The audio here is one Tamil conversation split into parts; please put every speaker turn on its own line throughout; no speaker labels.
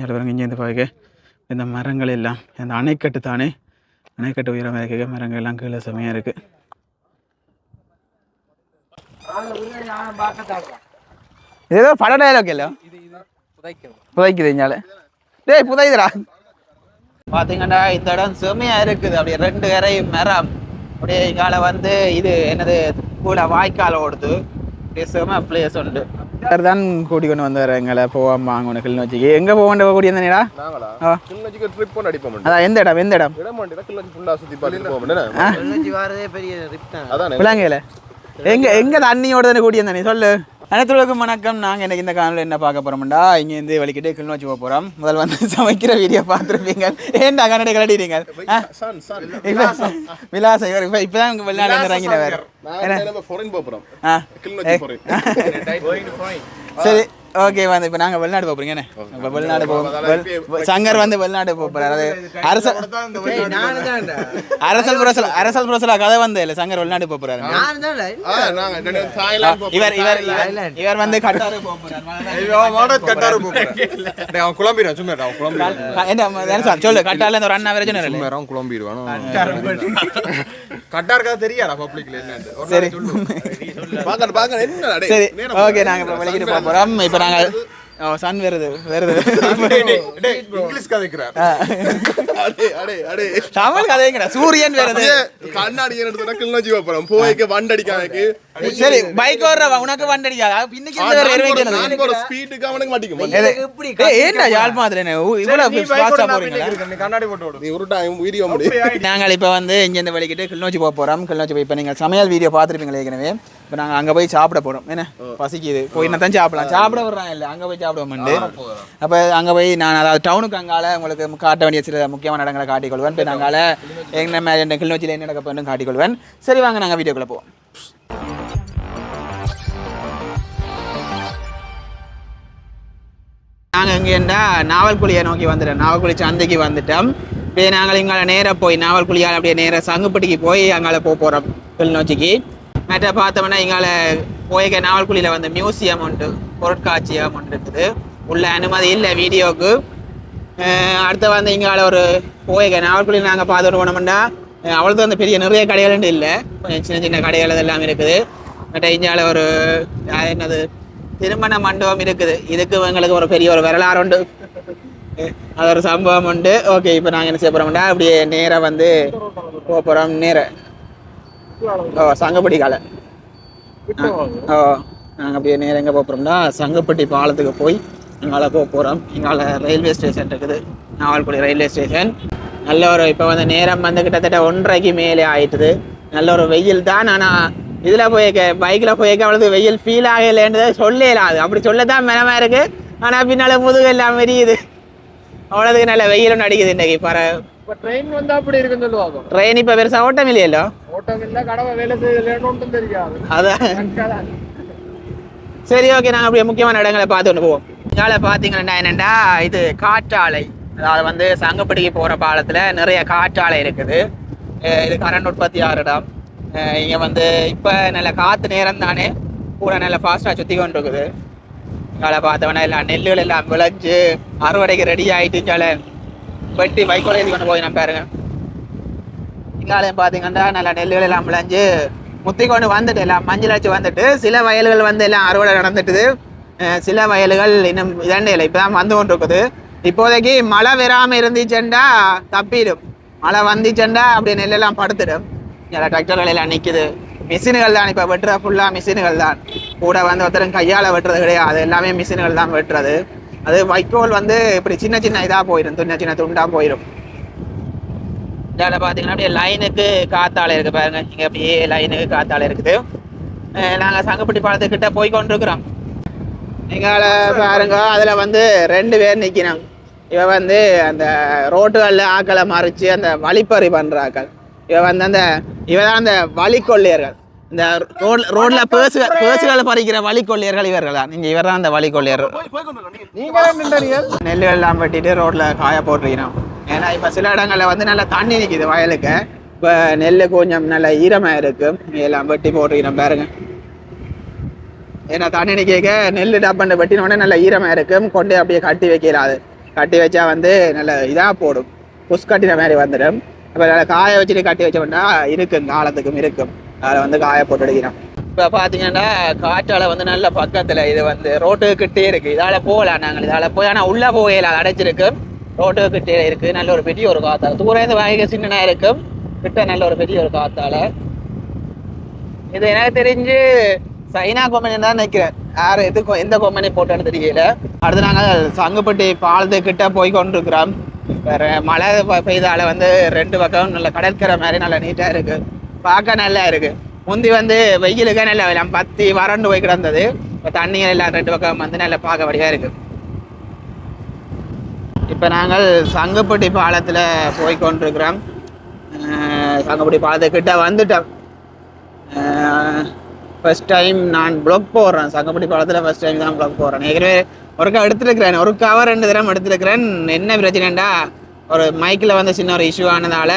இங்கே பாருங்க இங்கேருந்து பார்க்க இந்த மரங்கள் எல்லாம் அந்த அணைக்கட்டு தானே? அணைக்கட்டு உயரம் இருக்க மரங்கள் எல்லாம் கீழே செமையாக இருக்கு. ஏதோ பட டயலாக் இல்லை புதைக்குது இங்கால. டேய் புதைக்குதுடா பார்த்தீங்கன்னா இந்த இடம் செமையாக இருக்குது. அப்படியே ரெண்டு கரை மரம் அப்படியே இங்கால வந்து இது என்னது கூட வாய்க்கால் ஓடுது. அப்படியே செம பிளேஸ் உண்டு. தான் கூட்டி கொண்டு வந்தார் எங்களை போவாம வாங்கணும் கிளிநொச்சிக்கு. எங்க போக வேண்டிய கூடி.
கிளிநொச்சிக்கு ட்ரிப் அடிப்போம்
அதான் எந்த இடம் எந்த இடம்?
இடம் மாட்டேன் கிளிநொச்சி ஃபுல்லா சுத்தி பார்த்துட்டு போவோம்
கிளிநொச்சி வாரதே பெரிய ரிப் தான்.
அதானே?
விளங்கல எங்க எங்க தண்ணியோட தானே கூட்டி வந்தா நீ சொல்லு. அனைத்துலகம் வணக்கம். நாங்க இன்னைக்கு இந்த காணொலியில் என்ன பார்க்க போறோம்டா? இங்க இருந்து வலிக்கிட்டே கிளிநொச்சி போக போறோம். முதல் வந்து சமைக்கிற வீடியோ பார்த்துருப்பீங்க. ஏன்டா கண்ணடை கலடிறீங்க
சன் சன்
இப்ப விலாசம். இவர் இப்ப இப்பதான் இங்க வெளிநாடு வந்து இறங்கினவர். சரி. ஓகே வந்து இப்போ நாங்கள் வெளிநாடு போக போறீங்க இப்போ வெளிநாடு போக சங்கர் வந்து வெளிநாடு போக போறாரு. அது அரசல்
நானு தான்டா.
அரசல் புரசல் அரசல் புரசலா கதை வந்து இல்லை சங்கர் வெளிநாடு போக போறாரு.
நானு தான்டா.
ஆ நாங்க ரெண்டு பேரும் தாய்லாந்து போறோம்.
இவர் இவர் இவர் வந்து கட்டாரு போக போறாரு.
அவன் குழம்பிடுவான் சும்மா அவன் குழம்பிடுவான்.
என்ன சொல்லு கட்டால இந்த ஒரு அண்ணா வேற சொன்னாரு.
அவன் குழம்பிடுவான். கட்டா இருக்கா தெரியாடா பப்ளிக்ல ஒரு
சரி.
பாக்க பாக்க என்ன
சரி. ஓகே நாங்க இப்போ வெளிக்கிட்டு போக போறோம். இப்போ நாங்க ஓ சன் வருது வருது
இங்கிலீஷ் கதைக்கிறார்.
அடே அடே அடே.
தமிழ் கதைங்கடா சூரியன் வருது
கண்ணாடி எடுத்து கிளிநொச்சி போறோம் போய்க்கு வண்டடிக்காமக்கு
சரி பைக் ஓடுறவா உனக்கு வண்டடிக்காதா பின்னுக்கு இந்த வேற வேற
நான் போற ஸ்பீடுக்கு அவனுக்கு மாட்டிக்கும்?
எப்படி
ஏன்டா என்ன? ஊ- இவ்வளவு போறீங்களா?
நீ கண்ணாடி போட்டு விடு
நீ உருட்டா வீடியோ முடியும்
நாங்கள் இப்போ வந்து இங்கேருந்து வெளிக்கிட்டு கிளிநொச்சி போக போகிறோம் கிளிநொச்சி போய் இப்போ நீங்கள் சமையல் வீடியோ பார்த்துருப்பீங்களே ஏற்கனவே. இப்போ நாங்கள் அங்கே போய் சாப்பிட போகிறோம் என்ன? பசிக்குது. போய் என்ன தான் சாப்பிடலாம். சாப்பிட விட்றான் இல்லை. அங்கே போய் சாப்பிடுவோம்ண்டு அப்போ அங்கே போய் நான் அதாவது டவுனுக்கு அங்கால உங்களுக்கு காட்ட வேண்டிய சில முக்கியமான இடங்களை காட்டிக்கொள்வேன் இப்போ நாங்கால என்ன மாதிரி என்ன கிளிநொச்சியில் என்ன நடக்க போகணும் காட்டிக்கொள்வேன் சரி வாங்க நாங்கள் வீடியோக்குள்ளே போவோம். நாங்கள் இங்கேண்டா நாவல்குழியை நோக்கி வந்துட்டோம். நாவல்குழி சந்தைக்கு வந்துட்டோம். அப்படியே நாங்கள் இங்கே நேராக போய் நாவல்குழியால் அப்படியே நேராக சங்குப்பட்டிக்கு போய் அங்கால போக போகிறோம் கிளிநொச்சிக்கு. மற்ற பார்த்தோம்னா எங்களை போய்க்க நாவல்குழியில் வந்து மியூசியம் உண்டு பொருட்காட்சியம் ஒன்று இருக்குது. உள்ள அனுமதி இல்லை வீடியோவுக்கு அடுத்து வந்து இங்கால ஒரு போய்க்க நாவல்குழியில் நாங்கள் பார்த்துட்டு போனோம்னா அவ்வளோதான் அந்த பெரிய நிறைய கடைகள் இல்லை. கொஞ்சம் சின்ன சின்ன கடைகள் இதெல்லாம் இருக்குது. மற்ற இங்கால ஒரு என்னது திருமண மண்டபம் இருக்குது. இதுக்கு எங்களுக்கு ஒரு பெரிய ஒரு வரலாறு உண்டு. அது ஒரு சம்பவம் உண்டு. ஓகே இப்போ நாங்கள் என்ன செய்ய போகிறோம்னா அப்படியே நேராக வந்து போகிறோம் நேர. ஓ சங்கப்பட்டி காலை ஓ நாங்கள் அப்படியே நேரம் எங்கே போக போகிறோம்னா சங்கப்பட்டி பாலத்துக்கு போய் எங்கால போக போகிறோம் எங்கால ரயில்வே ஸ்டேஷன் இருக்குது. Navalkudi railway station. நல்ல ஒரு இப்போ வந்து நேரம் வந்து கிட்டத்தட்ட ஒன்றரைக்கு மேலே ஆயிட்டுது. நல்ல ஒரு வெயில் தான் ஆனால் இதில் போயிருக்க பைக்கில் போயிருக்க அவ்வளவு வெயில் ஃபீல் ஆகலைன்றது சொல்லலாம் அது. அப்படி சொல்லத்தான் மெனமா இருக்கு. ஆனால் பின்னால் முதுகு எல்லாம் எரியுது. அவ்வளோதுக்கு நல்ல வெயிலும் அடிக்குது இன்னைக்கு. பர
இப்ப ட்ரெயின் வந்து அப்படி இருக்குன்னு சொல்லுவாங்க.
ட்ரெயின் இப்போ பெருசாக ஓட்டம் இல்லையല്ലോ
ஓட்டம் இல்ல கடவை வேலை செய்யலன்னு தெரியாது.
அதான் சரி ஓகே நாங்கள் அப்படியே முக்கியமான இடங்களை பார்த்துட்டு போவோம். இதால பார்த்தீங்கன்னா என்னென்னா இது காற்றாலை. அதாவது வந்து சங்கப்பட்டிக்கு போகிற பாலத்தில் நிறைய காற்றாலை இருக்குது. இது கரண்ட் உற்பத்தி ஆகிற இடம் இங்கே வந்து இப்போ நல்ல காற்று நேரம் தானே. கூட நல்ல ஃபாஸ்ட்டாக சுற்றி கொண்டு இருக்குது இங்கால பார்த்தவொன்னே எல்லாம் நெல்லுகள் எல்லாம் விளைஞ்சு அறுவடைக்கு ரெடி ஆகிட்டு இங்கால வெட்டி வைக்கோலை ஏற்றி கொண்டு போய் நான் பாருங்க. இங்காலையும் பார்த்தீங்கன்னா நல்லா நெல்லுகள் எல்லாம் விளைஞ்சு முத்தி கொண்டு வந்துட்டு எல்லாம் மஞ்சள் அடிச்சு வந்துட்டு சில வயல்கள் வந்து எல்லாம் அறுவடை நடந்துட்டுது. சில வயல்கள் இன்னும் இதண்டே இல்லை இப்போ தான் வந்து கொண்டு இருக்குது இப்போதைக்கு மழை வராமல் இருந்துச்சுண்டா தப்பிடும். மழை வந்துச்சுண்டா அப்படி நெல்லெல்லாம் படுத்துடும். எல்லா டிராக்டர்கள் எல்லாம் நிற்குது மிஷின்கள் தான் இப்போ வெட்டுற ஃபுல்லாக மிஷின்கள் தான். கூட வந்து ஒருத்தரும் கையால் வெட்டுறது கிடையாது. எல்லாமே மிஷின்கள் தான் வெட்டுறது. அது வைக்கோல் வந்து இப்படி சின்ன சின்ன இதாக போயிடும் சின்ன சின்ன துண்டாக போயிடும் இதில் பார்த்தீங்கன்னா அப்படியே லைனுக்கு காத்தாலை இருக்கு பாருங்க. இங்கே அப்படியே லைனுக்கு காத்தாலை இருக்குது. நாங்கள் சங்கப்பட்டி பாலத்துக்கிட்ட போய் கொண்டிருக்கிறோம். எங்கால பாருங்க அதில் வந்து ரெண்டு பேர் நிற்கிறோம் இவ வந்து அந்த ரோட்டுகளில் ஆக்களை மறித்து அந்த வழிப்பறி பண்ணுற ஆக்கள் இவ வந்து அந்த இவ தான் அந்த வழிக்கொள்ளையர்கள். இந்த ரோட்ல ரோட்ல பேசு பேசுகளை பறிக்கிற வழிக்கொள்ளையர்கள் இவர்கள்? தான் இங்கே இவர் தான் அந்த வழிக்கொள்ளையர் நெல்லுகள் எல்லாம் வெட்டிட்டு ரோட்ல காய போட்டுருக்கிறோம். ஏன்னா இப்போ சில இடங்கள்ல வந்து நல்லா தண்ணி நிற்கிது வயலுக்கு. இப்போ நெல் கொஞ்சம் நல்ல ஈரமாக இருக்கு. எல்லாம் வெட்டி போட்டுருக்கிறோம் பாருங்க. ஏன்னா தண்ணி நிற்க நெல் டப்பண்டு வெட்டின உடனே நல்ல ஈரமாக இருக்கும் கொண்டு அப்படியே கட்டி வைக்கிறாது கட்டி வச்சா வந்து நல்ல இதாக போடும். புஷ் கட்டின மாதிரி வந்துடும். இப்போ நல்லா காய வச்சுட்டு கட்டி வச்சோம்னா இருக்கும் காலத்துக்கும் இருக்கும். அதை வந்து காய போட்டு எடுக்கிறோம் இப்போ பார்த்தீங்கன்னா காற்றால வந்து நல்ல பக்கத்தில் இது வந்து ரோட்டுக்கு கிட்டே இருக்குது இதால் போகலாம் நாங்கள். இதால் போய் ஆனால் உள்ளே போகல அடைச்சிருக்கு ரோட்டுக்கு கிட்டே இருக்குது நல்ல ஒரு பெரிய ஒரு காத்தால. தூரம் இருந்து வாங்க சின்னனாக இருக்கும் கிட்ட நல்ல ஒரு பெரிய ஒரு காத்தால. இது எனக்கு தெரிஞ்சு சைனா கம்பெனி தான் நினைக்கிறேன். யார் எது எந்த கம்பெனி போட்டோன்னு தெரியல. அடுத்து நாங்கள் சங்குப்பட்டி பாலத்து கிட்ட போய் கொண்டிருக்கிறோம். வேற மழை பெ- பெய்தால வந்து ரெண்டு பக்கம் நல்ல கடற்கரை மாதிரி நல்லா நீட்டாக இருக்கு. பார்க்க நல்லா இருக்கு. முந்தி வந்து வெயிலுக்கே நல்ல எல்லாம் பத்தி வறண்டு போய் கிடந்தது. இப்போ தண்ணிகள் எல்லாம் ரெண்டு பக்கம் வந்து நல்லா பார்க்க வழியாக இருக்கு. இப்போ நாங்கள் சங்கப்பட்டி பாலத்தில் போய் கொண்டிருக்கிறோம். சங்கப்பட்டி பாலத்துக்கிட்ட வந்துட்டோம். ஃபஸ்ட் டைம் நான் ப்ளாக் போடுறேன். சங்கப்பட்டி பாலத்தில் ஃபர்ஸ்ட் டைம் தான் ப்ளாக் போடுறேன். ஏற்கனவே ஒருக்கா எடுத்துருக்கிறேன். ஒரு கவர் ரெண்டு தரம் எடுத்துருக்கிறேன். என்ன பிரச்சனைண்டா? ஒரு மைக்கில் வந்து சின்ன ஒரு இஷ்யூ ஆனதால்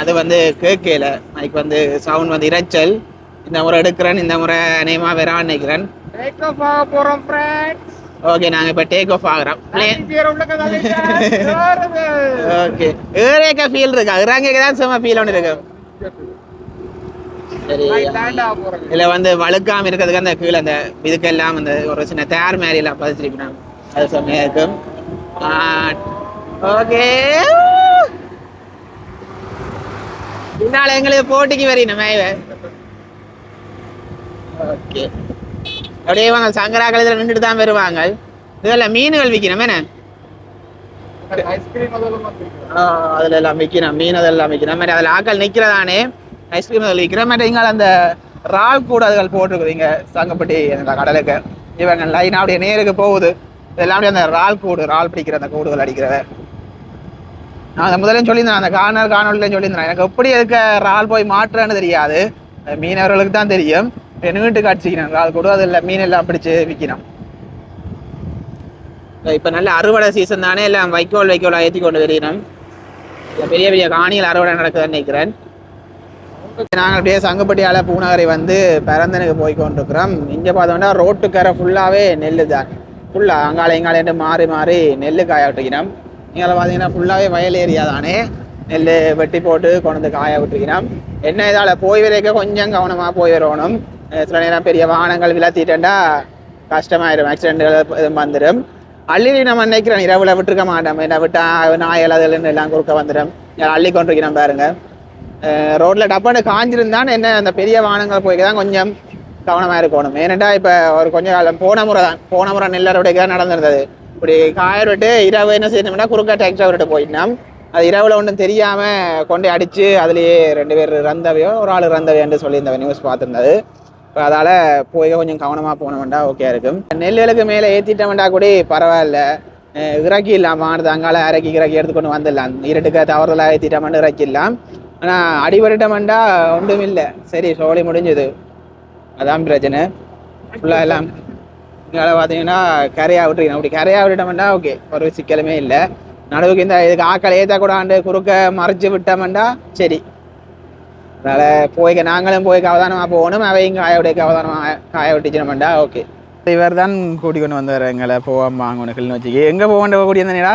அது வந்து கேட்கல மைக் வந்து சவுண்ட் வந்து இரைச்சல். இந்த முறை எடுக்கிறேன் இந்த முறை நேமாக வேறான்னு நினைக்கிறேன்.
ஆக.
ஓகே நாங்கள் இப்போ டேக் ஆஃப் ஆகிறோம்? ஓகே ஏறேக்க ஃபீல் இருக்கா? இறங்க தான் செம்ம ஃபீல் ஒன்று இருக்கு? சரி. இதுல வந்து வழுக்காம இருக்கிறதுக்கு அந்த கீழே அந்த இதுக்கெல்லாம் அந்த ஒரு சின்ன தேர் மாதிரி எல்லாம் பதிச்சிருக்கணும். அது செம்மையா இருக்கும். ஓகே பின்னால எங்களுக்கு போட்டிக்கு வரணும் மேய்வே ஓகே. அப்படியே வாங்க சங்கரா கழுத்துல நின்றுட்டு தான் வருவாங்க. இதெல்லாம் மீன்கள் விற்கணும் என்ன? அதுல எல்லாம் விற்கிறோம் மீன் அதெல்லாம் விற்கிறோம் மாதிரி அதில் ஆக்கள் நிற்கிறதானே ஐஸ்கிரீம் அதில் விற்கிற மாதிரி இங்கே அந்த இறால் கூட அதுகள் போட்டிருக்குது இங்கே சங்கப்பட்டி அந்த கடலுக்கு. இவங்க லைன் அப்படியே நேருக்கு போகுது. இதெல்லாம் அப்படியே அந்த இறால் கூடு இறால் பிடிக்கிற அந்த கூடுகள் அடிக்கிறத. நான் அந்த முதல்ல சொல்லியிருந்தேன் அந்த காணல் காணொலியிலையும் சொல்லியிருந்தேன். எனக்கு எப்படி இருக்க இறால் போய் மாற்றுறேன்னு தெரியாது. மீனவர்களுக்கு தான் தெரியும். நீட்டுக்கு அடிச்சிக்கிறேன் இறால் கூட அதில் மீன் எல்லாம் பிடிச்சி விற்கணும் இப்போ நல்ல அறுவடை சீசன் தானே எல்லாம் வைக்கோல் வைக்கோல் ஏற்றி கொண்டு வருகிறோம் பெரிய பெரிய காணியில் அறுவடை நடக்குதுன்னு நினைக்கிறேன். நாங்கள் அப்படியே சங்கப்பட்டியால பூநகரை வந்து பிறந்தனுக்கு போய் கொண்டிருக்கிறோம். இங்கே பார்த்தோம்னா ரோட்டுக்கரை ஃபுல்லாகவே நெல் தான் ஃபுல்லாக அங்கால இங்காலேண்டு மாறி மாறி நெல் காய விட்டுக்கிறோம் இங்கே பார்த்தீங்கன்னா ஃபுல்லாகவே வயல் ஏரியா தானே. நெல் வெட்டி போட்டு கொண்டு வந்து காய விட்டுக்கிறோம் என்ன இதால் போய் வரைக்க கொஞ்சம் கவனமாக போய் வரணும். சில நேரம் பெரிய வாகனங்கள் விளாத்திட்டேன்டா கஷ்டமாயிடும் ஆக்சிடென்ட்கள் எதுவும் வந்துடும் அள்ளி நம்ம நினைக்கிறோம் இரவில் விட்டுருக்க மாட்டோம் என்ன விட்டா நாயல் அதுல எல்லாம் குறுக்க வந்துடும் அள்ளி கொண்டிருக்கிறோம் பாருங்க. ரோட்டில் டப்பான்னு காஞ்சிருந்தான் என்ன அந்த பெரிய வாகனங்கள் போய்க்க தான் கொஞ்சம் கவனமாக இருக்கணும். ஏனெண்டா இப்போ ஒரு கொஞ்சம் காலம் போன முறை தான். போன முறை நெல்லறுவடைக்கு தான் நடந்திருந்தது. இப்படி காயர் விட்டு இரவு என்ன செய்யணும்னா குறுக்க டிராக்டர் விட்டு போயிட்டோம் அது இரவில் ஒன்றும் தெரியாமல் கொண்டு அடித்து அதுலேயே ரெண்டு பேர் இறந்தவையோ ஒரு ஆள் இறந்தவையன்னு சொல்லியிருந்தவன் நியூஸ் பார்த்துருந்தது. இப்போ அதால் போய் கொஞ்சம் கவனமாக போனவன்டா ஓகே இருக்கும். நெல்லுகளுக்கு மேலே ஏற்றிட்டவன்டா கூட பரவாயில்ல. இறக்கி இல்லாமல் ஆனது அங்கால இறக்கி இறக்கி எடுத்துக்கொண்டு வந்துடலாம். இருட்டுக்க தவறுதலாக ஏற்றிட்டோம்னு இறக்கிடலாம் ஆனால் அடிபட்டுட்டோம்டா ஒன்றும் இல்லை. சரி சோழி முடிஞ்சது. அதான் பிரச்சனை. ஃபுல்லாக எல்லாம் இங்கே பார்த்தீங்கன்னா கரையாக விட்டுருக்கணும் அப்படி கரையாக விட்டுட்டோம்னா ஓகே ஒரு சிக்கலுமே இல்லை. நடுவுக்கு இந்த இதுக்கு ஆக்கள் ஏற்றக்கூடாண்டு குறுக்க மறைச்சு விட்டோம்னா சரி. அதனால போய் நாங்களும் போய் அவதானமாக போகணும். அவையும் காய விட அவதானமாக காய விட்டுச்சினோம்டா ஓகே இவர் தான் கூட்டி கொண்டு வந்தார் எங்களை போவோம் வாங்கணும் கிளிநொச்சிக்கு வச்சுக்கி. எங்கே போக வேண்டிய கூடி
நாங்களா?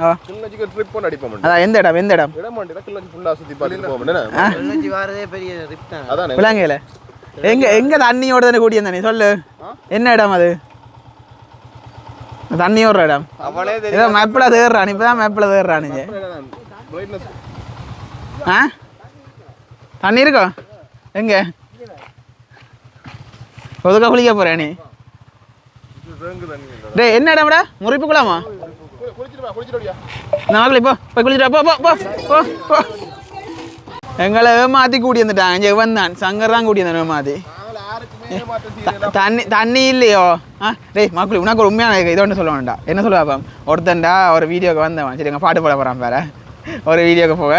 ஆ.
கிளிநொச்சிக்கு ட்ரிப் ஒன்று அடிப்போம்
அதான் எந்த இடம் எந்த இடம்?
இடம் கிளிநொச்சி ஃபுல்லாக சுற்றி பார்த்துட்டு போவோம்
கிளிநொச்சி வாரதே பெரிய ரிப் தான்.
அதானே?
விளங்கையில் எங்க எங்க தண்ணியோட தானே வந்த நீ சொல்லு. என்ன இடம் அது? தண்ணி ஓடுற இடம். ஏதோ மேப்பில் தேடுறான் இப்போ தான் மேப்பில் தேடுறானுங்க ஆ? தண்ணி இருக்கோ? எங்க? ஒதுக்க குளிக்க போறேன் நீ? டேய் என்ன இடம்டா? முறிப்பு
குளிச்சிட்டு
நாங்களே போ போய் குளிச்சுட்டு போ போ போ போ. எங்களை ஏமாத்தி கூட்டி வந்துட்டான் இங்கே வந்தான் சங்கர் தான் கூட்டி வந்தான் ஏமாத்தி தண்ணி தண்ணி இல்லையோ ஆ டேய் மக்கள் உனக்கு ஒரு உண்மையான இது ஒன்று சொல்ல வேண்டாம் என்ன சொல்லுவா பாம் ஒருத்தன்டா ஒரு வீடியோக்கு வந்தவன் சரி எங்கள் பாட்டு போட போகிறான் வேற ஒரு வீடியோக்கு போக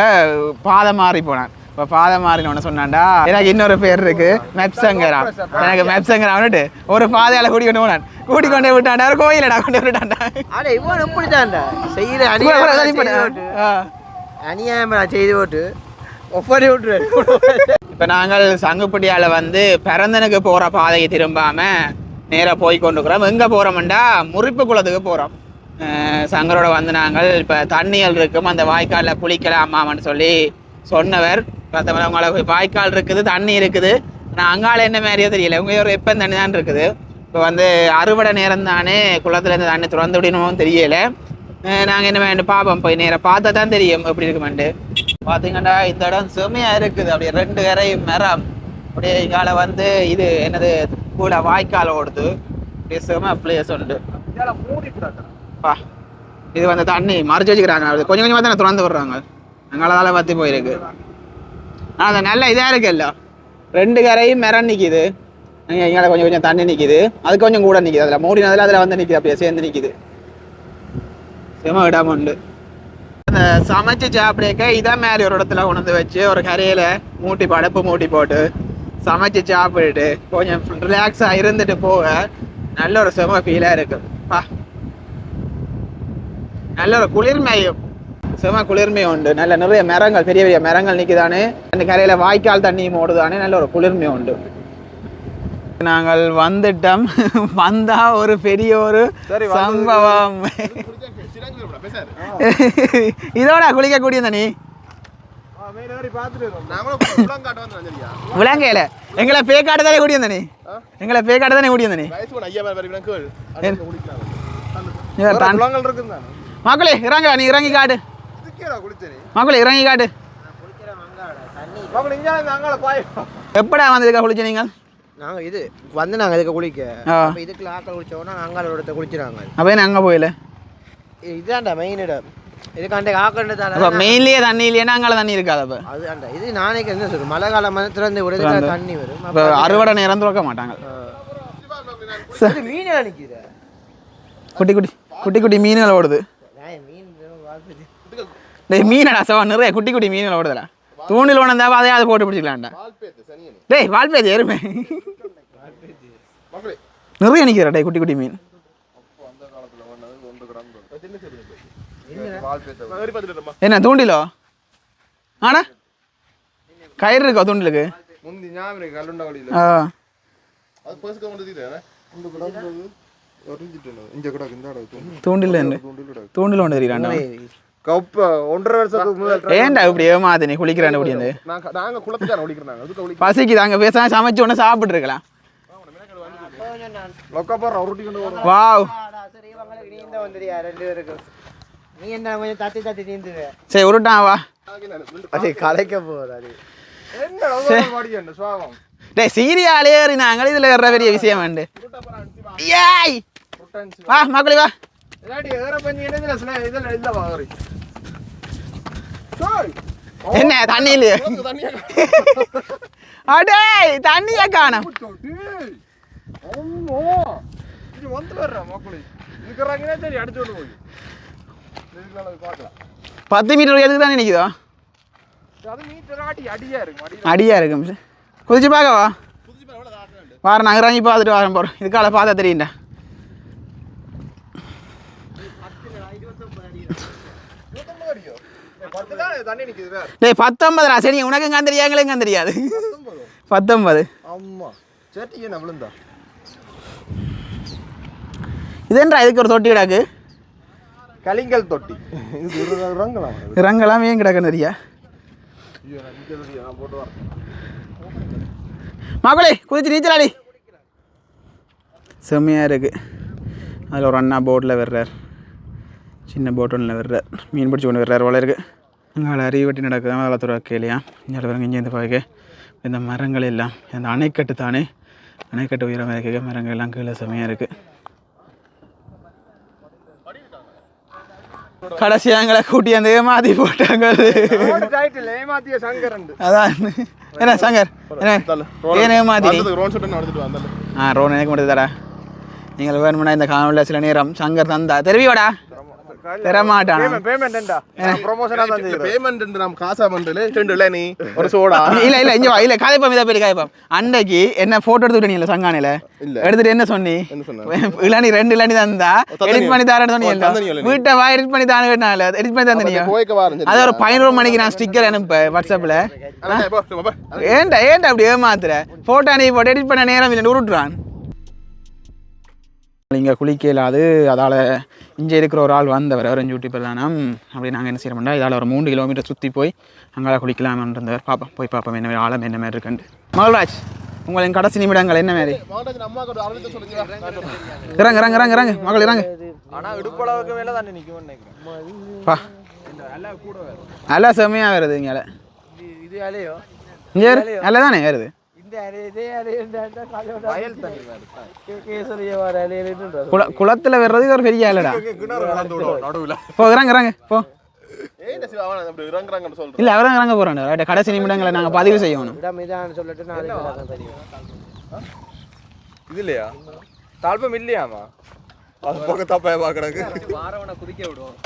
பாதை மாறி போனான் இப்போ பாதை மாறினவன சொன்னான்டா எனக்கு இன்னொரு பேர் இருக்கு மெப்சங்கரா எனக்கு மெப்சங்கரா வந்துட்டு ஒரு பாதையால கூட்டி கொண்டு போனான் கூட்டி கொண்டே விட்டான்டா ஒரு கோயிலடா கொண்டு விட்டான்டா
ஆனா இவன் எப்படிதான்டா செய்யற
கூட கூட
அநியாயம்
தள்ளி போடு.
செய்து போட்டு
ஆ.
விட்டுரு
இப்போ நாங்கள் சங்குப்பட்டியால் வந்து பிறந்தனுக்கு போகிற பாதையை திரும்பாமல் நேராக போய் கொண்டுக்கிறோம் எங்கே போகிறோம்டா முறிப்பு குளத்துக்கு போகிறோம் சங்கரோட வந்து நாங்கள் இப்போ தண்ணிகள் இருக்கும். அந்த வாய்க்காலில் குளிக்கலாமான்னு சொல்லி சொன்னவர். மற்றவங்க உங்களுக்கு வாய்க்கால் இருக்குது தண்ணி இருக்குது. ஆனால் அங்கால என்ன மாதிரியோ தெரியல. உங்க ஒரு எப்போ தண்ணி தான் இருக்குது. இப்போ வந்து அறுவடை நேரம் தானே குளத்துலேருந்து தண்ணி திறந்து விடணும் தெரியலை. நாங்கள் என்ன வேண்டும் பார்ப்போம் போய் நேராக பார்த்தா தான் தெரியும். எப்படி இருக்குமெண்டு பார்த்தீங்கன்னா இந்த இடம் செமையாக இருக்குது. அப்படியே ரெண்டு கரை மரம். அப்படியே இங்கால வந்து இது என்னது கூட வாய்க்கால் ஓடுது. அப்படியே செம பிளேஸ் உண்டு. பா இது வந்து தண்ணி மறைச்சு வச்சுக்கிறாங்க. கொஞ்சம் கொஞ்சமாக தானே திறந்து விடுறாங்க. அங்காலதால வத்தி போயிருக்கு. ஆனால் அது நல்ல இதாக இருக்குல்ல. ரெண்டு கரையும் மரம் நிற்கிது இங்கே கொஞ்சம் கொஞ்சம் தண்ணி நிற்கிது அது கொஞ்சம் கூட நிற்கிது அதில் மூடினதில் அதில் வந்து நிற்கிது அப்படியே சேர்ந்து நிற்கிது செம இடம் உண்டு. அந்த சமைச்சு சாப்பிடக்க இதான் மேலே ஒரு இடத்துல கொண்டு வந்து வச்சு ஒரு கரையில் மூட்டி படப்பு மூட்டி போட்டு சமைச்சு சாப்பிட்டுட்டு கொஞ்சம் ரிலாக்ஸாக இருந்துட்டு போக நல்ல ஒரு செம ஃபீலாக இருக்கு. பா. நல்ல ஒரு குளிர்மையும் செம குளிர்மை உண்டு. நல்ல நிறைய மரங்கள் பெரிய பெரிய மரங்கள் நிற்குதானே அந்த கரையில் வாய்க்கால் தண்ணியும் ஓடுதானே நல்ல ஒரு குளிர்மை உண்டு. நாங்கள் வந்துட்டோம். வந்தா ஒரு பெரிய ஒரு சம்பவம். இதோட குளிக்கக்கூடிய தண்ணி விளங்கையில எங்களை பேக்காட்டு தானே கூடிய தண்ணி எங்களை பேக்காட்டு தானே கூடிய தண்ணி மக்களே இறங்கடா நீ இறங்கி காட்டு மக்களே இறங்கி காட்டு எப்படா வந்ததுக்கா குளிச்ச நீங்கள்?
நாங்கள் இது வந்து நாங்கள் இதுக்கு குளிக்க. இதுக்குள்ள ஆக்கள் குளிச்சோன்னா அங்கால இடத்த குளிச்சுறாங்க
அப்போ என்ன அங்கே போயில?
இதுதான்டா மெயின் இடம். இதுக்காண்ட ஆக்கண்டு
அப்போ மெயின்லேயே தண்ணி இல்லையா? அங்கே தண்ணி இருக்காது அப்போ?
அது அந்த இது நானே என்ன சொல்றேன் மழை காலம் திறந்து விடுறதுக்கு தண்ணி வரும்.
அறுவடை நேரம் திறக்க மாட்டாங்க.
மீன் நிற்கிது
குட்டி குட்டி குட்டி குட்டி மீன்கள் ஓடுது. டேய் மீனடா சவா நிறைய குட்டி குட்டி மீன்கள் ஓடுதுடா. தூண்டில் ஒன்று இருந்தால் அதையாவது போட்டு பிடிச்சிக்கலாம்டா. டேய் வால்பேது எருமை. நிறைய நிற்கிறா டேய் குட்டி குட்டி மீன். என்ன தூண்டிலோ? ஆனா? கயிறு இருக்கா தூண்டிலுக்கு? தூண்டில். தூண்டில் ஒன்று தெரியலாண்டா
கப்ப ஒன்றரை வருஷத்துக்கு
ஏன்டா இப்படி ஏமாத்து நீ? குளிக்கிறான் இப்படி வந்து.
நாங்க நாங்க குளத்துக்கார ஒழிக்கிறாங்க அதுக்கு ஒழிக்க
பசிக்கு தாங்க பேசாம சமைச்சு ஒன்று சாப்பிட்டு இருக்கலாம்.
லொக்க
வாவ்.
நீ என்ன கொஞ்சம் தட்டி தட்டி நீந்துவே?
சரி உருட்டான் வா.
அது கலைக்க
சுவாகம்
டேய் சீரியாலே ஏறினாங்க இதுல வர்ற பெரிய விஷயம் வேண்டு ஏய்! வா. மக்களே வா.
என்ன
தண்ணி இல்லையே அடே தண்ணியை காணோம்.
இது வந்து வர்ற மக்களே. இருக்கிறாங்கன்னா சரி அடிச்சு விட்டு போய்.
பத்து மீட்டர் எதுக்கு தானே நிற்குதோ
அது மீட்டர் ஆட்டி அடியா இருக்கு அடி
அடியா இருக்கும் குதிச்சு பார்க்கவா? வாரம் நாங்கள் இறங்கி பார்த்துட்டு வரேன் போகிறோம் இதுக்கால பார்த்தா
வேற
டேய் பத்தொன்பதுடா. சரி உனக்கு எங்க தெரியாது எங்களுக்கு எங்க தெரியாது. பத்தொன்பது.
விழுந்தா?
இதேன்றா இதுக்கு ஒரு தொட்டி கிடக்கு?
கலிங்கல் தொட்டி. ரங்கலாம்.
ரங்கெல்லாம் ஏன்
போட்டு வரேன்.
மகளே குதிச்சு நீச்சலாடி. செம்மையாக இருக்கு. அதில் ஒரு அண்ணா போட்டில் வர்றார். சின்ன போட் ஒன்றில் வர்றார். மீன் பிடிச்சி கொண்டு வர்றார் போல இருக்கு. அங்கே அறிவட்டி நடக்குது. வளத்துற கேளியா. இங்கே பாருங்க இங்கே இந்த பார்க்க இந்த மரங்கள் எல்லாம் இந்த அணைக்கட்டு தானே. அணைக்கட்டு உயரமாக இருக்க மரங்கள் எல்லாம் கீழே செம்மையாக இருக்குது கடைசியாக எங்களை கூட்டி அந்த ஏமாத்தி போட்டாங்க அதான். என்ன சங்கர்? என்ன? ஏன் ஏமாத்தி? ஆ ரோன் எனக்கு மட்டும் தரா நீங்கள் வேணும்னா இந்த காணொலியில் சில நேரம் சங்கர் தந்தா தெரிவியோடா. தரமாட்டானா
பேமெண்ட் ப்ரொமோஷனாக தான்
பேமெண்ட் நாம் காசா பண்றல ரெண்டு இல்ல நீ ஒரு சோடா
இல்ல இல்ல இங்க வா இல்ல காயப்பம் இதை போய் காயப்பம் அன்னைக்கு என்ன போட்டோ எடுத்து விட்டீங்கல்ல சங்கானையில
இல்ல.
எடுத்துட்டு என்ன சொன்னி
என்ன சொன்ன
இளநீ ரெண்டு இளநீ தந்தா? எடிட் பண்ணி தரேன்னு சொன்னீங்க? வீட்டை வா எடிட் பண்ணி தானே கேட்டால எடிட் பண்ணி
போய்க்க வாரம்
அது ஒரு பதினோரு மணிக்கு நான் ஸ்டிக்கர் அனுப்ப வாட்ஸ்அப்ல ஏன்டா ஏன்டா அப்படி ஏமாத்துற போட்டோ நீ போட்டு எடிட் பண்ண நேரம் இல்லை உருட்டுறான் இங்கே குளிக்க இயலாது அதால் இங்கே இருக்கிற ஒரு ஆள் வந்தவர் அவரஞ்சு யூடியூப்பர் தானாம் அப்படி நாங்கள் என்ன செய்யறோம்னா இதால் ஒரு மூணு கிலோமீட்டர் சுற்றி போய் அங்கால குளிக்கலாம்ன்றவர் பார்ப்போம் போய் பார்ப்போம் என்ன மாதிரி ஆழம் என்ன மாதிரி இருக்குன்னு மகள்ராஜ் உங்களின் கடைசி நிமிடங்கள் என்ன மாதிரி? இறங்க இறங்க இறங்க இறங்க. மகள் இறங்க.
ஆனா இடுப்பளவுக்கு மேல தானே
பா.
நல்லா
செம்மையாக வருது இங்கே.
இது அலையோ
இங்கே நல்லா தானே வருது? குளத்தில் வர்றது ஒரு பெரிய இல்லடா போ இறங்க இறங்க போ. இல்லை அவரும் இறங்க போகிறாங்க ரைட்டு கடைசி நிமிடங்களை நாங்கள் பதிவு செய்யணும்.
இது இல்லையா தாழ்பம் இல்லையாமா அது பக்கம் தப்பா பாக்குறதுக்கு வாரவனை குதிக்க விடுவோம்.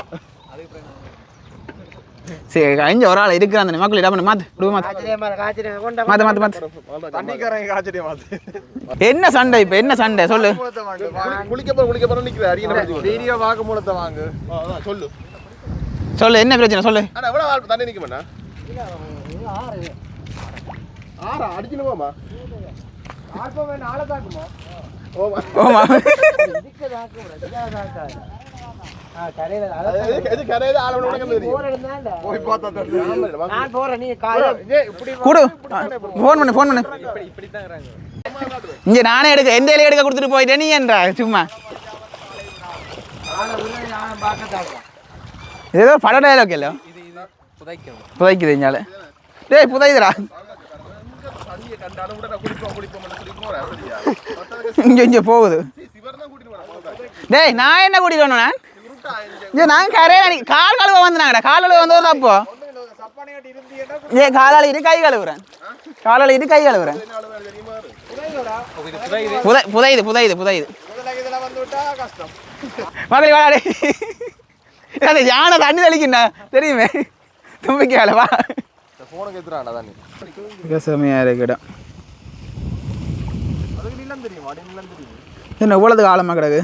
சரி அஞ்சு ஒரு ஆள் இருக்கிறான் அந்த மக்கள் இடம் மாத்து. விடுவோம் மாத்து. மாத்து மாத்து என்ன சண்டை இப்போ? என்ன சண்டை? சொல்லு.
குளிக்க போற குளிக்க போற நிக்கிற அடிக்கிற வீடியோ வாக்கு மூலத்தை வாங்கு. சொல்லு.
சொல்லு என்ன பிரச்சனை? சொல்லு.
ஆனா எவ்வளவு ஆள் தண்ணி நிக்க மாட்டா ஆறா அடிக்கணுமாமா ஓமா
ஓமா
ஆள். போய் பார்த்தா தெரியும்.
நான் போறேன் நீ காயம்
இப்படி
கூடு. ஃபோன் பண்ணு ஃபோன் பண்ணு.
இப்படி தான் இருக்காங்க
இங்கே நானே எடுக்க எந்த இலையை எடுக்க கொடுத்துட்டு போயிட்டே நீ என்றா சும்மா. இது ஏதோ பட டயலாக் இல்லை புதைக்குது இங்கால டேய் புதையுதுடா
தண்ணியை கண்டாலும் கூட நான் குடிப்போம் குடிப்போம் சொல்லி போறேன் சரியா
இங்கே இங்கே போகுது. டேய் நான் என்ன கூட்டிட்டு வரணும் நான்? இங்கே நான் கரையில கால் கழுவ வந்தாங்கடா கால் கழுவ வந்தது அப்போ. ஏ காலால் இரு கை கழுவுறேன். காலால் இரு கை கழுவுறேன். புதை புதையுது புதையுது புதையுது.
மதுரை இதுல
அந்த யானை தண்ணி தெளிக்கிண்ணா தெரியுமே? தும்பிக்கையால வா.
இந்த போனுக்கு எத்துறாண்டா தண்ணி
செம்மையாக இருக்குடா.
அதுக்கு நிலம் தெரியும்? அடி நிலம் தெரியும்?
என்ன இவ்வளோது ஆழமாக கிடக்கு?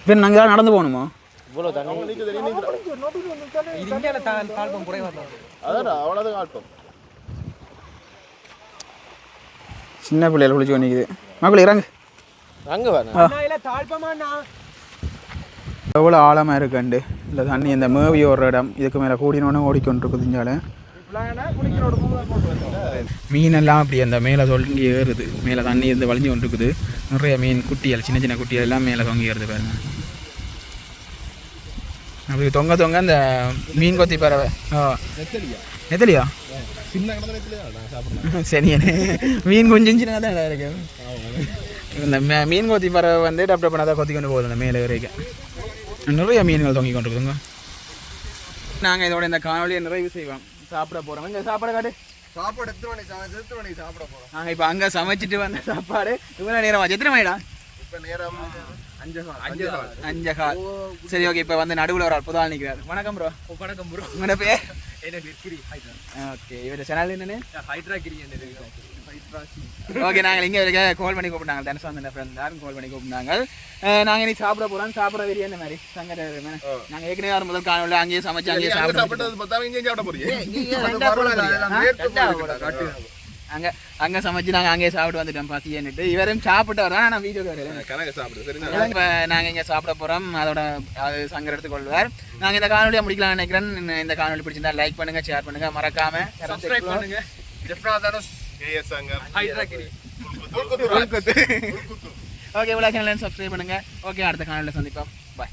இப்போ நாங்கள் நடந்து போகணுமா?
அதான் அவ்வளோதான் ஆட்டம்
சின்ன பிள்ளைகள் குளிச்சு நிற்குது மக்கள் இறங்கு
அங்க. வர
எவ்வளோ ஆழமாக இருக்குண்டு இந்த தண்ணி இந்த மேவி ஒரு இடம் இதுக்கு மேலே கூடினோன்னு ஓடிக்கொண்டிருக்குது இஞ்சால மீனெல்லாம் அப்படி அந்த மேலே தொங்கி ஏறுது. மேலே தண்ணி இருந்து வளைஞ்சு கொண்டிருக்குது. நிறைய மீன் குட்டிகள் சின்ன சின்ன குட்டிகள் எல்லாம் மேலே தொங்கி ஏறுது பாருங்க. அப்படி தொங்க தொங்க அந்த மீன் கொத்தி பறவை. ஓ நெத்தலியா?
சின்ன
சரியனே மீன் கொஞ்சம் தான் இருக்கு. இந்த மீன் கொத்தி பறவை வந்து டப் டப் கொத்தி கொண்டு போகுது அந்த மேலே வரைக்கும் நிறைய மீன்கள் தொங்கி கொண்டு இருக்குதுங்க நாங்கள் இதோட இந்த காணொலியை நிறைவு செய்வோம். சாப்பிட போகிறோம் இங்கே சாப்பாடு காட்டு.
சாப்பாடு எத்தனை சமைச்சு எத்தனை மணிக்கு சாப்பிட போறோம்.
நாங்கள் இப்போ அங்கே சமைச்சிட்டு வந்த சாப்பாடு இவ்வளோ நேரம் ஆச்சு. எத்தனை மணிடா?
இப்ப நேரம் அஞ்சு அஞ்சு கால்
அஞ்சு கால் சரி ஓகே இப்போ வந்து நடுவில் ஒரு அற்புதம் நிற்கிறார் வணக்கம் ப்ரோ வணக்கம் ப்ரோ உங்களோட பேர்? ஓகே இவர சேனல் என்னன்னு? ஓகே நாங்கள் இங்கே இருக்க கால் பண்ணி கூப்பிட்டாங்க. தனுஷ் வந்து ஃப்ரெண்ட் யாரும் கால் பண்ணி கூப்பிட்டாங்க. நாங்கள் இன்னைக்கு சாப்பிட போகிறோம் சாப்பிட வெளியே என்ன மாதிரி? சங்கட நாங்கள் ஏற்கனவே வரும் முதல் காணொலி அங்கேயே சமைச்சு அங்கேயே
அங்க
சாப்பிட? அங்கே அங்கே சமைச்சு நாங்கள் அங்கேயே சாப்பிட்டு வந்துட்டோம் பசியன்னுட்டு இவரும் சாப்பிட்டு வரோம் நான் வீடியோ வரேன் இப்போ நாங்கள் இங்கே சாப்பிட போகிறோம் அதோட அது சங்கர் எடுத்துக்கொள்வார் நாங்கள் இந்த காணொலியை முடிக்கலாம்னு நினைக்கிறேன். இந்த- இந்த காணொலி பிடிச்சிருந்தா லைக் பண்ணுங்க ஷேர் பண்ணுங்க. மறக்காம சப்ஸ்கிரைப் பண்ணுங்க
கேஎஸ் சங்கர்
ஓகே இவ்வளோ சேனல் சப்ஸ்கிரைப் பண்ணுங்க. ஓகே அடுத்த காணொலியில் சந்திப்போம். பாய்